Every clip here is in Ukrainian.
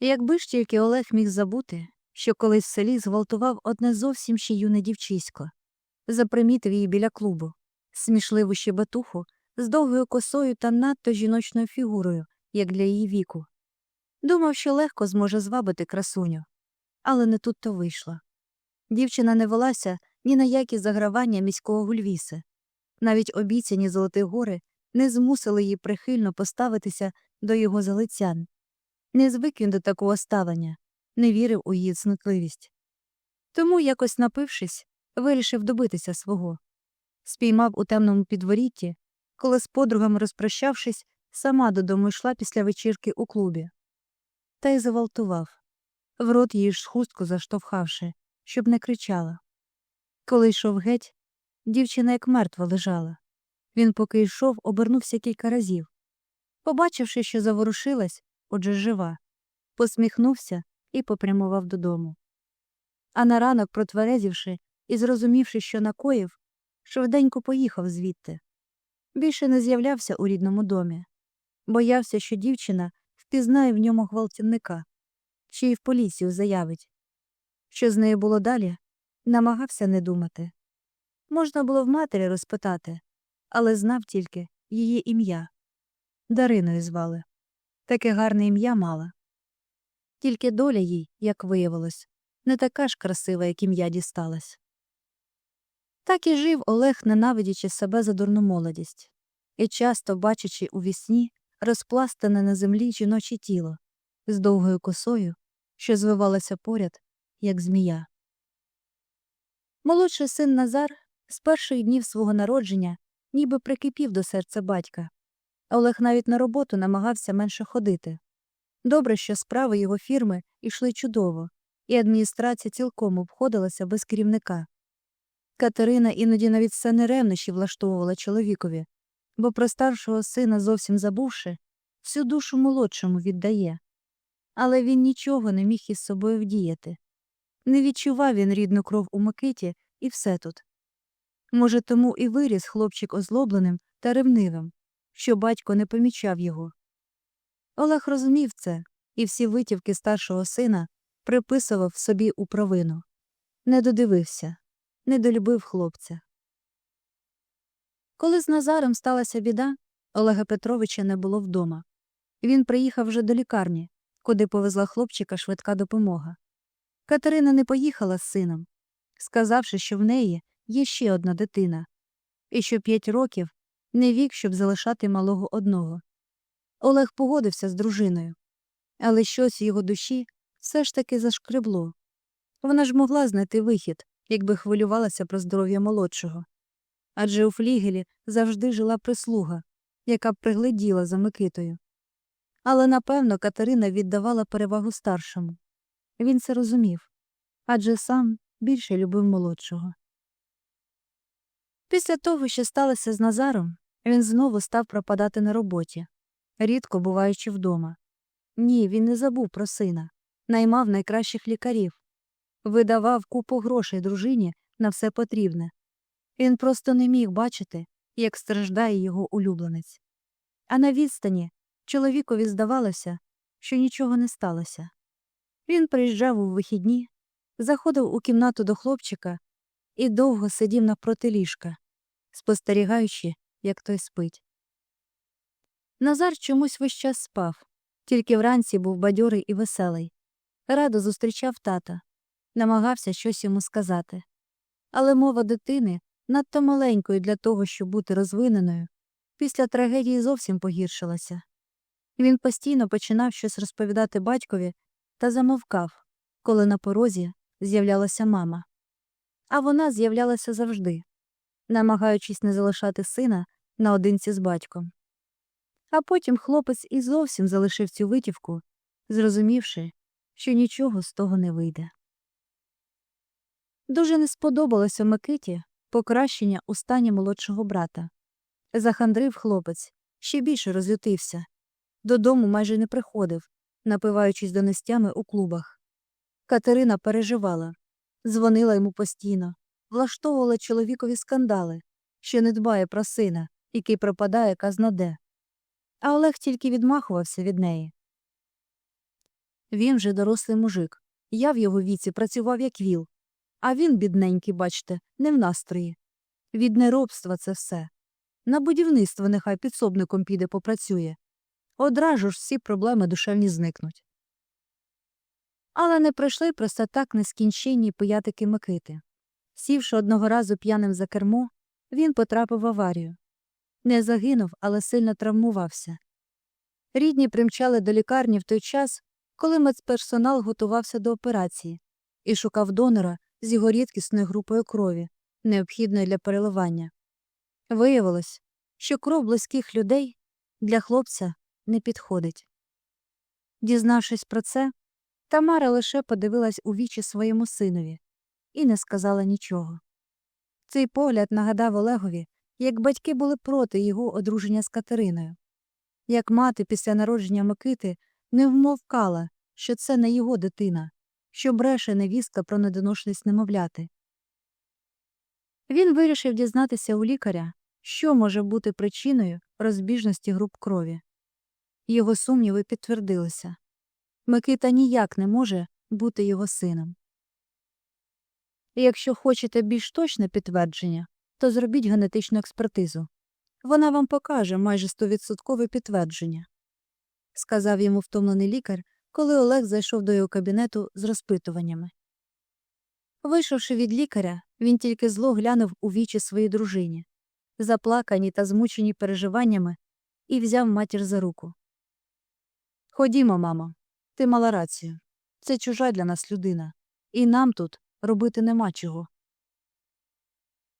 Якби ж тільки Олег міг забути, що колись в селі зґвалтував одне зовсім ще юне дівчисько, запримітив її біля клубу, смішливу щебетуху з довгою косою та надто жіночною фігурою, як для її віку. Думав, що легко зможе звабити красуню, але не тут то вийшло. Дівчина не велася ні на які загравання міського гульвіси. Навіть обіцяні золоті гори не змусили її прихильно поставитися до його залицян. Не звик він до такого ставлення, не вірив у її цнотливість. Тому, якось напившись, вирішив добитися свого. Спіймав у темному підворітті, коли з подругами розпрощавшись, сама додому йшла після вечірки у клубі. Та й завалтував, в рот її ж хустку заштовхавши, щоб не кричала. Коли йшов геть, дівчина як мертва лежала. Він, поки йшов, обернувся кілька разів. Побачивши, що заворушилась, отже жива, посміхнувся і попрямував додому. А на ранок, протверезівши і зрозумівши, що накоїв, швиденько поїхав звідти. Більше не з'являвся у рідному домі. Боявся, що дівчина впізнає в ньому гвалтівника, ще й в поліцію заявить. Що з нею було далі, намагався не думати. Можна було в матері розпитати, але знав тільки її ім'я. Дариною звали. Таке гарне ім'я мала. Тільки доля їй, як виявилось, не така ж красива, як ім'я дісталась. Так і жив Олег, ненавидячи себе за дурну молодість, і часто бачачи у вісні розпластане на землі жіноче тіло з довгою косою, що звивалося поряд, як змія. Молодший син Назар з перших днів свого народження ніби прикипів до серця батька. Олег навіть на роботу намагався менше ходити. Добре, що справи його фірми йшли чудово, і адміністрація цілком обходилася без керівника. Катерина іноді навіть сцени ревнощі влаштовувала чоловікові, бо про старшого сина зовсім забувши, всю душу молодшому віддає. Але він нічого не міг із собою вдіяти. Не відчував він рідну кров у Микиті і все тут. Може, тому і виріс хлопчик озлобленим та ревнивим, що батько не помічав його. Олег розумів це і всі витівки старшого сина приписував собі у провину. Не додивився, не долюбив хлопця. Коли з Назаром сталася біда, Олега Петровича не було вдома. Він приїхав вже до лікарні, куди повезла хлопчика швидка допомога. Катерина не поїхала з сином, сказавши, що в неї є ще одна дитина, і що п'ять років не вік, щоб залишати малого одного. Олег погодився з дружиною, але щось в його душі все ж таки зашкребло. Вона ж могла знайти вихід, якби хвилювалася про здоров'я молодшого. Адже у флігелі завжди жила прислуга, яка б пригледіла за Микитою. Але напевно Катерина віддавала перевагу старшому. Він це розумів адже сам більше любив молодшого. Після того, що сталося з Назаром, він знову став пропадати на роботі, рідко буваючи вдома. Ні, він не забув про сина, наймав найкращих лікарів, видавав купу грошей дружині на все потрібне. Він просто не міг бачити, як страждає його улюбленець. А на відстані чоловікові здавалося, що нічого не сталося. Він приїжджав у вихідні, заходив у кімнату до хлопчика і довго сидів навпроти ліжка, спостерігаючи, як той спить. Назар чомусь весь час спав, тільки вранці був бадьорий і веселий. Радо зустрічав тата, намагався щось йому сказати. Але мова дитини надто маленькою для того, щоб бути розвиненою, після трагедії зовсім погіршилася. Він постійно починав щось розповідати батькові та замовкав, коли на порозі з'являлася мама. А вона з'являлася завжди, намагаючись не залишати сина наодинці з батьком. А потім хлопець і зовсім залишив цю витівку, зрозумівши, що нічого з того не вийде. Дуже не сподобалося Микиті покращення у стані молодшого брата. Захандрив хлопець, ще більше розлютився. Додому майже не приходив, напиваючись донестями у клубах. Катерина переживала, дзвонила йому постійно, влаштовувала чоловікові скандали, що не дбає про сина, який пропадає казна де. А Олег тільки відмахувався від неї. Він же дорослий мужик. Я в його віці працював як віл. А він, бідненький, бачте, не в настрої. Від неробства це все. На будівництво нехай підсобником піде попрацює. Одразу ж всі проблеми душевні зникнуть. Але не пройшли просто так нескінченні пиятики Микити. Сівши одного разу п'яним за кермо, він потрапив в аварію. Не загинув, але сильно травмувався. Рідні примчали до лікарні в той час, коли медперсонал готувався до операції і шукав донора з його рідкісною групою крові, необхідної для переливання. Виявилось, що кров близьких людей для хлопця не підходить. Дізнавшись про це, Тамара лише подивилась у вічі своєму синові і не сказала нічого. Цей погляд нагадав Олегові, як батьки були проти його одруження з Катериною, як мати після народження Микити не вмовкала, що це не його дитина, що бреше невістка про недоношність немовляти. Він вирішив дізнатися у лікаря, що може бути причиною розбіжності груп крові. Його сумніви підтвердилися. Микита ніяк не може бути його сином. Якщо хочете більш точне підтвердження, то зробіть генетичну експертизу. Вона вам покаже майже стовідсоткове підтвердження, сказав йому втомлений лікар, коли Олег зайшов до його кабінету з розпитуваннями. Вийшовши від лікаря, він тільки зло глянув у вічі своїй дружині, заплакані та змучені переживаннями, і взяв матір за руку. Ходімо, мамо, ти мала рацію. Це чужа для нас людина, і нам тут робити нема чого.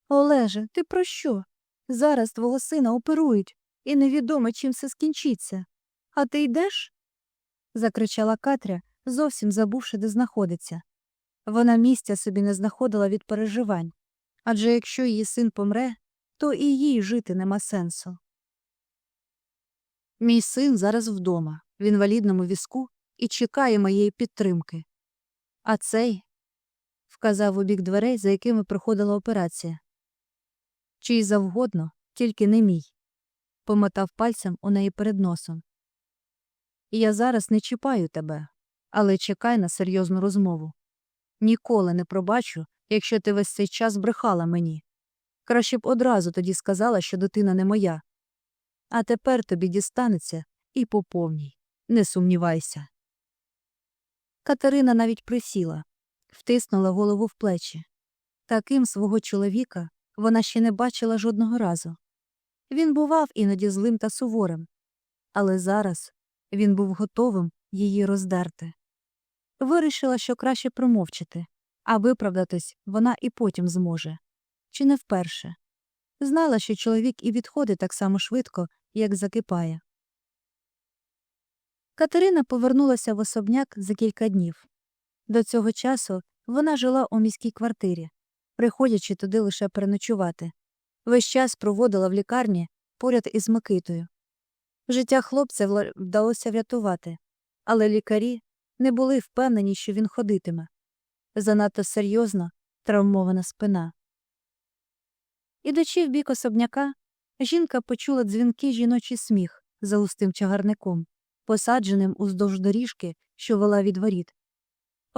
Олеже, ти про що? Зараз твого сина оперують, і невідомо, чим все скінчиться. А ти йдеш? закричала Катря, зовсім забувши, де знаходиться. Вона місця собі не знаходила від переживань адже якщо її син помре, то і їй жити нема сенсу. Мій син зараз вдома, в інвалідному візку, і чекає моєї підтримки. А цей вказав у бік дверей, за якими проходила операція. Чий завгодно, тільки не мій, помотав пальцем у неї перед носом. Я зараз не чіпаю тебе, але чекай на серйозну розмову. Ніколи не пробачу, якщо ти весь цей час брехала мені. Краще б одразу тоді сказала, що дитина не моя. А тепер тобі дістанеться і по повній. Не сумнівайся. Катерина навіть присіла, втиснула голову в плечі. Таким свого чоловіка вона ще не бачила жодного разу. Він бував іноді злим та суворим, але зараз він був готовим її роздерти. Вирішила, що краще промовчати, а виправдатись вона і потім зможе. Чи не вперше. Знала, що чоловік і відходить так само швидко, як закипає. Катерина повернулася в особняк за кілька днів. До цього часу вона жила у міській квартирі, приходячи туди лише переночувати. Весь час проводила в лікарні поряд із Микитою. Життя хлопця вдалося врятувати, але лікарі не були впевнені, що він ходитиме. Занадто серйозно травмована спина. Ідучи в бік особняка, жінка почула дзвінкий жіночий сміх за густим чагарником, посадженим уздовж доріжки, що вела від воріт.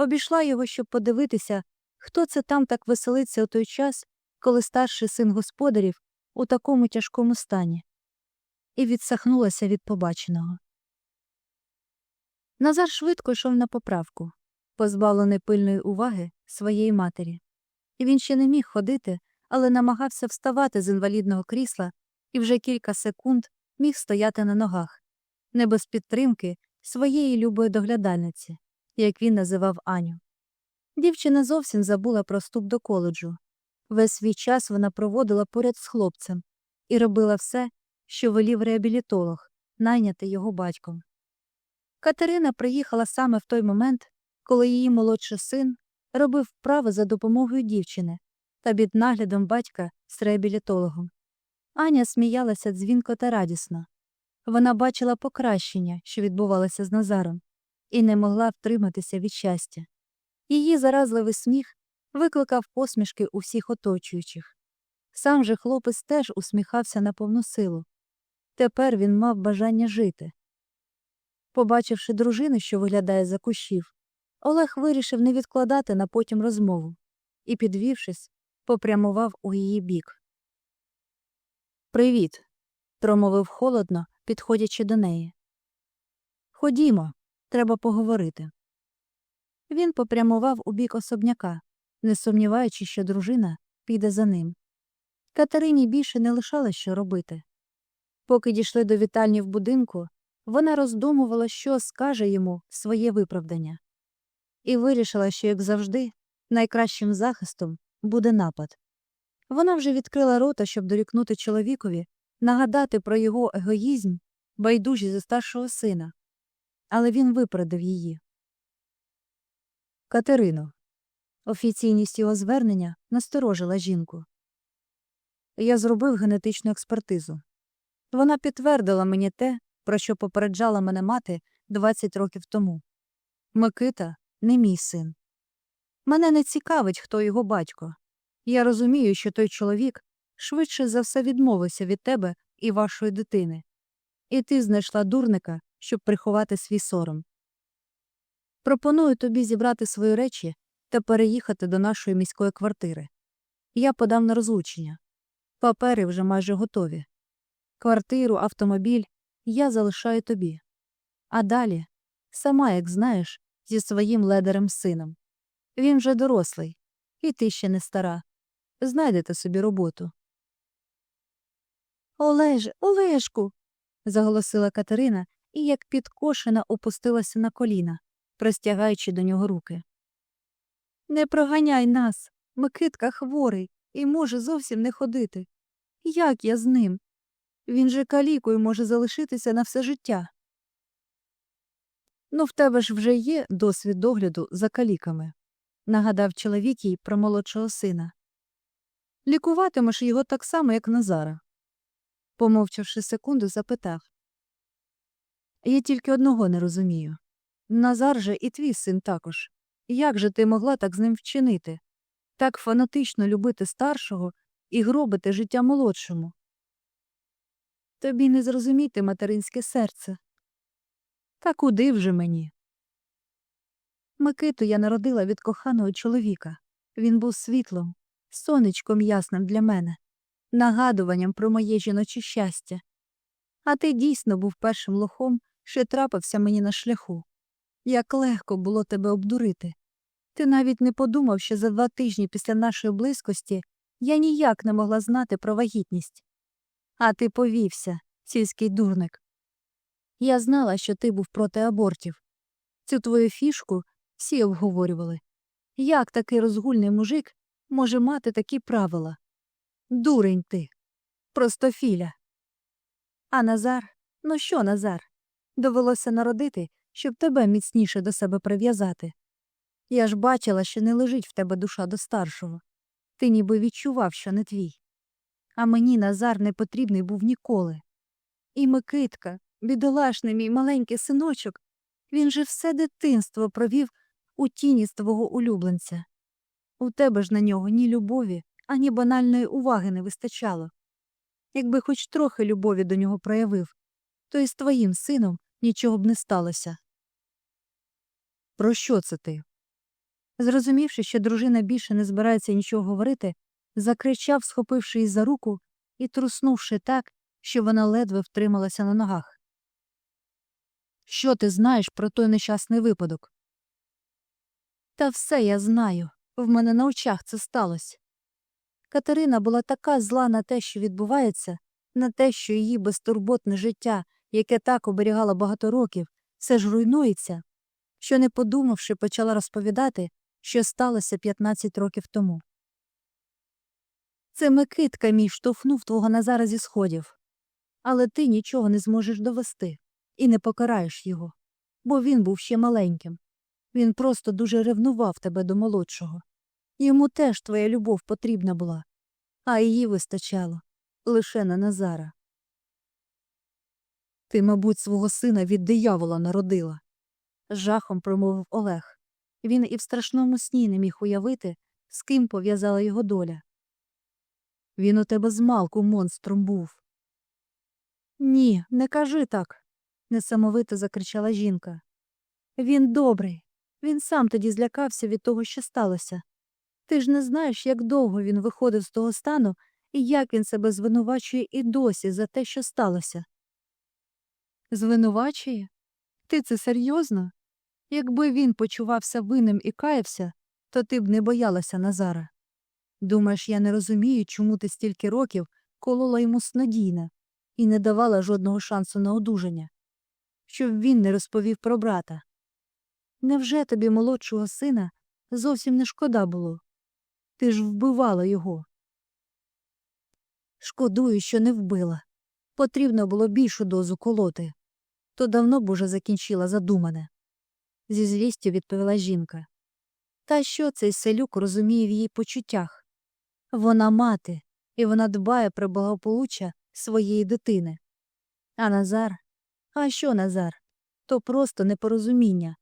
Обійшла його, щоб подивитися, хто це там так веселиться у той час, коли старший син господарів у такому тяжкому стані, і відсахнулася від побаченого. Назар швидко йшов на поправку, позбавлений пильної уваги своєї матері. І він ще не міг ходити, але намагався вставати з інвалідного крісла і вже кілька секунд міг стояти на ногах, не без підтримки своєї любої доглядальниці, як він називав Аню. Дівчина зовсім забула про вступ до коледжу. Весь свій час вона проводила поряд з хлопцем і робила все, що велів реабілітолог, найнятий його батьком. Катерина приїхала саме в той момент, коли її молодший син робив вправи за допомогою дівчини та під наглядом батька з реабілітологом. Аня сміялася дзвінко та радісно. Вона бачила покращення, що відбувалося з Назаром, і не могла втриматися від щастя. Її заразливий сміх викликав посмішки у всіх оточуючих. Сам же хлопець теж усміхався на повну силу. Тепер він мав бажання жити. Побачивши дружину, що виглядає за кущів, Олег вирішив не відкладати на потім розмову і, підвівшись, попрямував у її бік. Привіт, промовив холодно, підходячи до неї. Ходімо, треба поговорити. Він попрямував у бік особняка, не сумніваючись, що дружина піде за ним. Катерині більше не лишалось що робити. Поки дійшли до вітальні в будинку, вона роздумувала, що скаже йому своє виправдання, і вирішила, що, як завжди, найкращим захистом буде напад. Вона вже відкрила рота, щоб дорікнути чоловікові, нагадати про його егоїзм, байдужість за старшого сина, але він випередив її. Катерино. Офіційність його звернення насторожила жінку. Я зробив генетичну експертизу. Вона підтвердила мені те, про що попереджала мене мати 20 років тому. Микита не мій син. Мене не цікавить, хто його батько. Я розумію, що той чоловік швидше за все відмовився від тебе і вашої дитини, і ти знайшла дурника, щоб приховати свій сором. Пропоную тобі зібрати свої речі та переїхати до нашої міської квартири. Я подав на розлучення. Папери вже майже готові. Квартиру, автомобіль я залишаю тобі. А далі, сама, як знаєш, зі своїм ледерем сином. Він вже дорослий, і ти ще не стара. Знайдете собі роботу. Олеже, Олешку. заголосила Катерина і, як підкошена, опустилася на коліна, простягаючи до нього руки. Не проганяй нас. Микитка хворий і може зовсім не ходити. Як я з ним? Він же калікою може залишитися на все життя. Ну, в тебе ж вже є досвід догляду за каліками, нагадав чоловік їй про молодшого сина. Лікуватимеш його так само, як Назара. Помовчавши секунду, запитав. Я тільки одного не розумію. Назар же і твій син також. Як же ти могла так з ним вчинити? Так фанатично любити старшого і гробити життя молодшому? Тобі не зрозуміти материнське серце. Та куди вже мені? Микиту я народила від коханого чоловіка. Він був світлом, сонечком ясним для мене, нагадуванням про моє жіноче щастя. А ти дійсно був першим лохом, що трапився мені на шляху. Як легко було тебе обдурити. Ти навіть не подумав, що за два тижні після нашої близькості я ніяк не могла знати про вагітність. А ти повівся, сільський дурник. Я знала, що ти був проти абортів. Цю твою фішку всі обговорювали. Як такий розгульний мужик може мати такі правила? Дурень ти. Простофіля. А Назар? Ну що, Назар? Довелося народити, щоб тебе міцніше до себе прив'язати. Я ж бачила, що не лежить в тебе душа до старшого. Ти ніби відчував, що не твій. А мені Назар не потрібний був ніколи. І Микитка, бідолашний мій маленький синочок, він же все дитинство провів у тіні з твого улюбленця. У тебе ж на нього ні любові, ані банальної уваги не вистачало. Якби хоч трохи любові до нього проявив, то і з твоїм сином нічого б не сталося. Про що це ти? Зрозумівши, що дружина більше не збирається нічого говорити, закричав, схопивши її за руку і труснувши так, що вона ледве втрималася на ногах. Що ти знаєш про той нещасний випадок? Та все я знаю. В мене на очах це сталося. Катерина була така зла на те, що відбувається, на те, що її безтурботне життя, яке так оберігало багато років, все ж руйнується, що, не подумавши, почала розповідати, що сталося 15 років тому. Це Микитка мій штовхнув твого Назара зі сходів. Але ти нічого не зможеш довести і не покараєш його, бо він був ще маленьким. Він просто дуже ревнував тебе до молодшого. Йому теж твоя любов потрібна була, а її вистачало лише на Назара. Ти, мабуть, свого сина від диявола народила, з жахом промовив Олег. Він і в страшному сні не міг уявити, з ким пов'язала його доля. Він у тебе змалку монстром був. Ні, не кажи так. несамовито закричала жінка. Він добрий. Він сам тоді злякався від того, що сталося. Ти ж не знаєш, як довго він виходив з того стану і як він себе звинувачує і досі за те, що сталося. Звинувачує? Ти це серйозно? Якби він почувався винним і каявся, то ти б не боялася Назара. Думаєш, я не розумію, чому ти стільки років колола йому снодійне і не давала жодного шансу на одужання, щоб він не розповів про брата. Невже тобі молодшого сина зовсім не шкода було? Ти ж вбивала його. Шкодую, що не вбила. Потрібно було більшу дозу колоти. То давно б уже закінчила задумане. Зі злістю відповіла жінка. Та що цей селюк розуміє в її почуттях? Вона мати, і вона дбає про благополуччя своєї дитини. А Назар? А що Назар? То просто непорозуміння,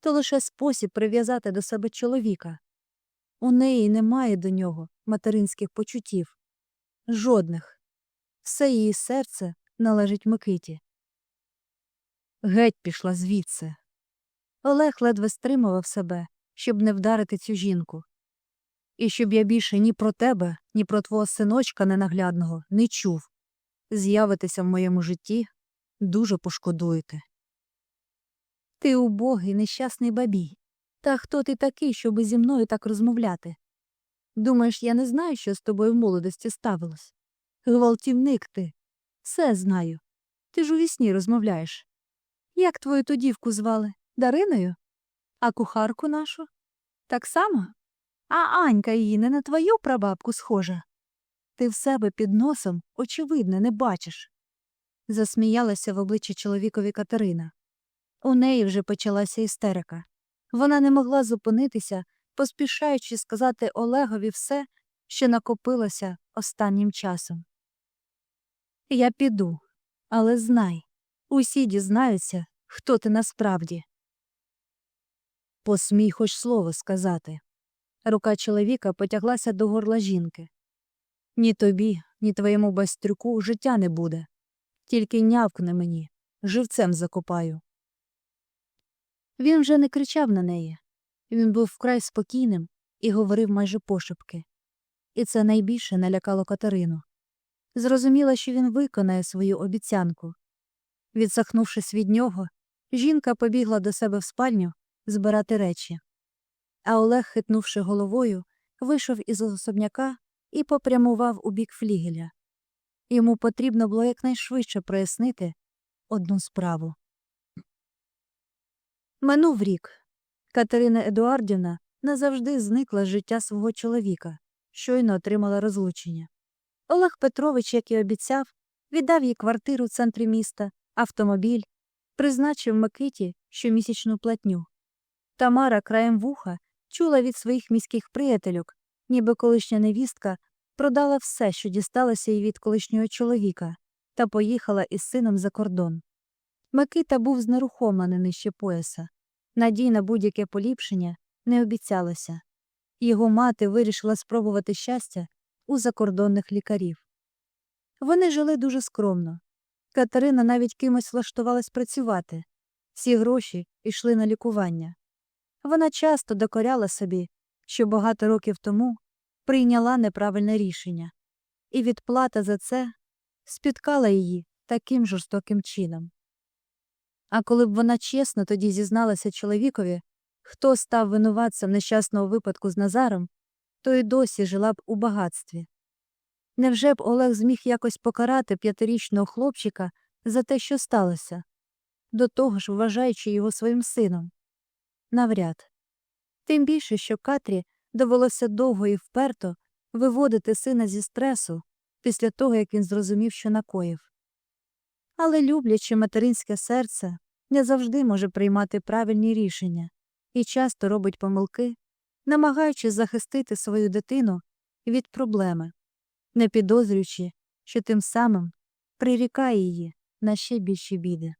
то лише спосіб прив'язати до себе чоловіка. У неї немає до нього материнських почуттів. Жодних. Все її серце належить Микиті. Геть пішла звідси. Олег ледве стримував себе, щоб не вдарити цю жінку. І щоб я більше ні про тебе, ні про твого синочка ненаглядного не чув. З'явитися в моєму житті дуже пошкодуєте. Ти убогий, нещасний бабій. Та хто ти такий, щоби зі мною так розмовляти? Думаєш, я не знаю, що з тобою в молодості ставилось? Гвалтівник ти. Все знаю. Ти ж у вісні розмовляєш. Як твою ту дівку звали? Дариною? А кухарку нашу? Так само? А Анька її не на твою прабабку схожа. Ти в себе під носом, очевидно, не бачиш. Засміялася в обличчі чоловікові Катерина. У неї вже почалася істерика. Вона не могла зупинитися, поспішаючи сказати Олегові все, що накопилося останнім часом. Я піду, але знай, усі дізнаються, хто ти насправді. Посмій хоч слово сказати. Рука чоловіка потяглася до горла жінки. Ні тобі, ні твоєму бастрюку життя не буде. Тільки нявкне мені, живцем закопаю. Він вже не кричав на неї. Він був вкрай спокійним і говорив майже пошепки. І це найбільше налякало Катерину. Зрозуміла, що він виконає свою обіцянку. Відсахнувшись від нього, жінка побігла до себе в спальню збирати речі. А Олег, хитнувши головою, вийшов із особняка і попрямував у бік флігеля. Йому потрібно було якнайшвидше прояснити одну справу. Минув рік. Катерина Едуардівна назавжди зникла з життя свого чоловіка, щойно отримала розлучення. Олег Петрович, як і обіцяв, віддав їй квартиру в центрі міста, автомобіль, призначив Микиті щомісячну платню. Тамара краєм вуха чула від своїх міських приятельок, ніби колишня невістка продала все, що дісталося їй від колишнього чоловіка, та поїхала із сином за кордон. Микита був знерухомлений нижче пояса. Надій на будь-яке поліпшення не обіцялося. Його мати вирішила спробувати щастя у закордонних лікарів. Вони жили дуже скромно. Катерина навіть кимось влаштувалась працювати. Всі гроші йшли на лікування. Вона часто докоряла собі, що багато років тому прийняла неправильне рішення, і відплата за це спіткала її таким жорстоким чином. А коли б вона чесно тоді зізналася чоловікові, хто став винуватцем нещасного випадку з Назаром, то й досі жила б у багатстві. Невже б Олег зміг якось покарати п'ятирічного хлопчика за те, що сталося, до того ж вважаючи його своїм сином? Навряд. Тим більше, що Катрі довелося довго і вперто виводити сина зі стресу після того, як він зрозумів, що накоїв. Але любляче материнське серце не завжди може приймати правильні рішення і часто робить помилки, намагаючись захистити свою дитину від проблеми, не підозрюючи, що тим самим прирікає її на ще більші біди.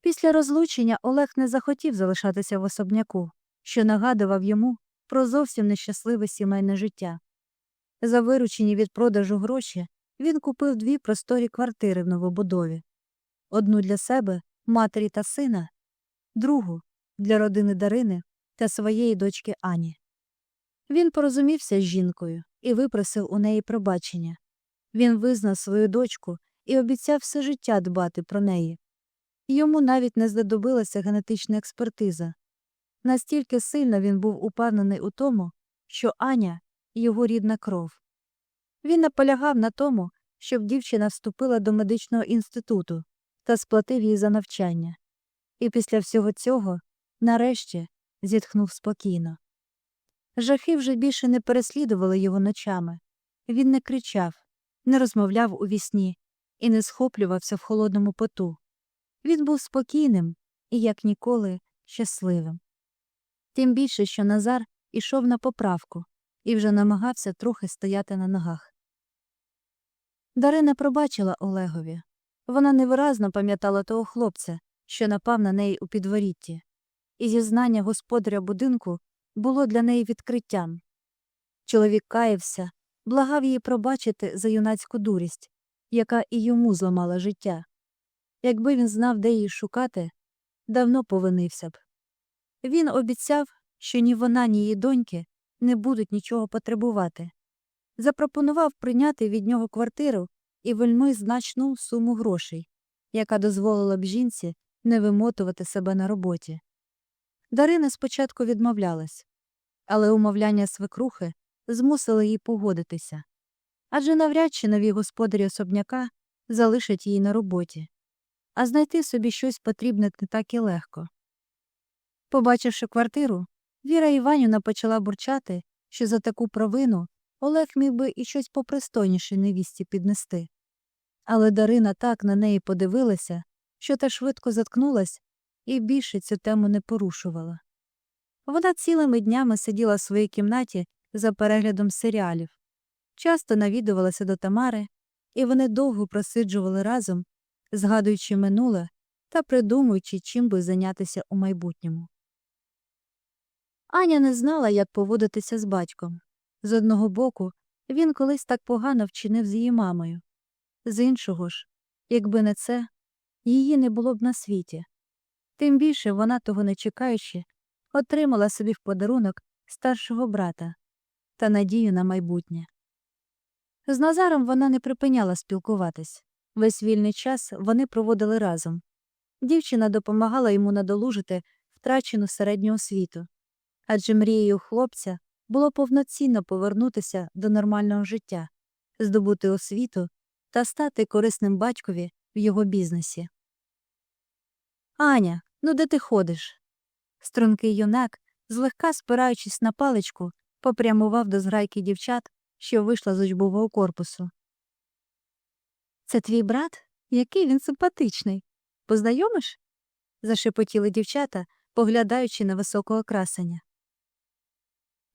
Після розлучення Олег не захотів залишатися в особняку, що нагадував йому про зовсім нещасливе сімейне життя. За виручені від продажу гроші він купив дві просторі квартири в новобудові. одну для себе, матері та сина, другу для родини Дарини та своєї дочки Ані. Він порозумівся з жінкою і випросив у неї пробачення. Він визнав свою дочку і обіцяв все життя дбати про неї. Йому навіть не знадобилася генетична експертиза. Настільки сильно він був упевнений у тому, що Аня його рідна кров. Він наполягав на тому, щоб дівчина вступила до медичного інституту та сплатив їй за навчання. І після всього цього, нарешті, зітхнув спокійно. Жахи вже більше не переслідували його ночами. Він не кричав, не розмовляв у вісні і не схоплювався в холодному поту. Він був спокійним і, як ніколи, щасливим. Тим більше, що Назар ішов на поправку і вже намагався трохи стояти на ногах. Дарина пробачила Олегові. Вона невиразно пам'ятала того хлопця, що напав на неї у підворітті, і зізнання господаря будинку було для неї відкриттям. Чоловік каявся, благав її пробачити за юнацьку дурість, яка і йому зламала життя. Якби він знав, де її шукати, давно повинився б. Він обіцяв, що ні вона, ні її доньки не будуть нічого потребувати. Запропонував прийняти від нього квартиру і вельми значну суму грошей, яка дозволила б жінці не вимотувати себе на роботі. Дарина спочатку відмовлялась, але умовляння свекрухи змусили її погодитися. Адже навряд чи нові господарі особняка залишать її на роботі, а знайти собі щось потрібне не так і легко. Побачивши квартиру, Віра Іванівна почала бурчати, що за таку провину Олег міг би і щось попристойніше невісті піднести. Але Дарина так на неї подивилася, що та швидко заткнулась і більше цю тему не порушувала. Вона цілими днями сиділа в своїй кімнаті за переглядом серіалів, часто навідувалася до Тамари, і вони довго просиджували разом, згадуючи минуле та придумуючи, чим би зайнятися у майбутньому. Аня не знала, як поводитися з батьком. З одного боку, він колись так погано вчинив з її мамою. З іншого ж, якби не це, її не було б на світі. Тим більше вона, того не чекаючи, отримала собі в подарунок старшого брата та надію на майбутнє. З Назаром вона не припиняла спілкуватись. Весь вільний час вони проводили разом. Дівчина допомагала йому надолужити втрачену середню освіту. Адже мрією хлопця було повноцінно повернутися до нормального життя, здобути освіту та стати корисним батькові в його бізнесі. Аня, ну де ти ходиш? Стрункий юнак, злегка спираючись на паличку, попрямував до зграйки дівчат, що вийшла з учбового корпусу. Це твій брат? Який він симпатичний. Познайомиш? зашепотіли дівчата, поглядаючи на високого красення.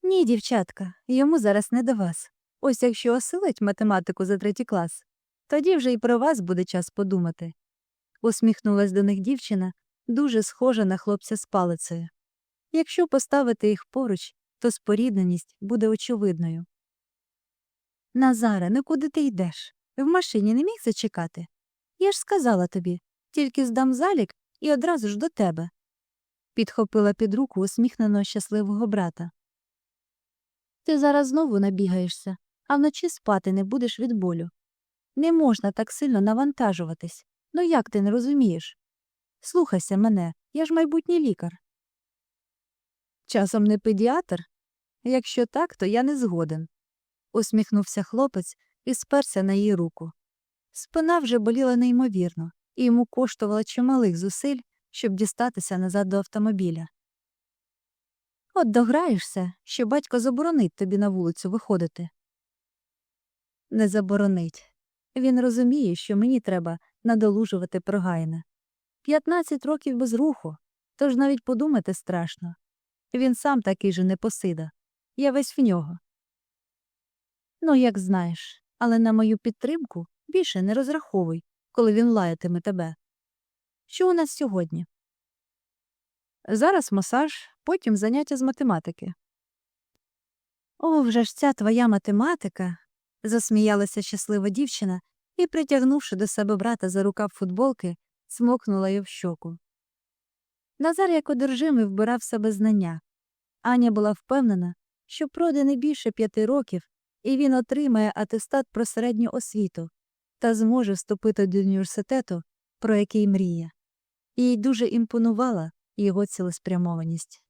Ні, дівчатка, йому зараз не до вас. Ось якщо осилить математику за третій клас, тоді вже й про вас буде час подумати. Усміхнулась до них дівчина, дуже схожа на хлопця з палицею. Якщо поставити їх поруч, то спорідненість буде очевидною. Назаре, ну куди ти йдеш? В машині не міг зачекати? Я ж сказала тобі, тільки здам залік і одразу ж до тебе. Підхопила під руку усміхненого щасливого брата. Ти зараз знову набігаєшся, а вночі спати не будеш від болю. Не можна так сильно навантажуватись. Ну як ти не розумієш? Слухайся мене, я ж майбутній лікар. Часом не педіатр? Якщо так, то я не згоден. усміхнувся хлопець і сперся на її руку. Спина вже боліла неймовірно, і йому коштувало чималих зусиль, щоб дістатися назад до автомобіля. От дограєшся, що батько заборонить тобі на вулицю виходити. Не заборонить. Він розуміє, що мені треба надолужувати прогайне. П'ятнадцять років без руху, тож навіть подумати страшно. Він сам такий же непосида. Я весь в нього. Ну, як знаєш, але на мою підтримку більше не розраховуй, коли він лаятиме тебе. Що у нас сьогодні? Зараз масаж, потім заняття з математики. О, вже ж ця твоя математика. засміялася щаслива дівчина і, притягнувши до себе брата за рукав футболки, смокнула її в щоку. Назар як одержимий вбирав себе знання. Аня була впевнена, що пройде не більше п'яти років, і він отримає атестат про середню освіту та зможе вступити до університету, про який мріє. Їй дуже імпонувала його цілеспрямованість.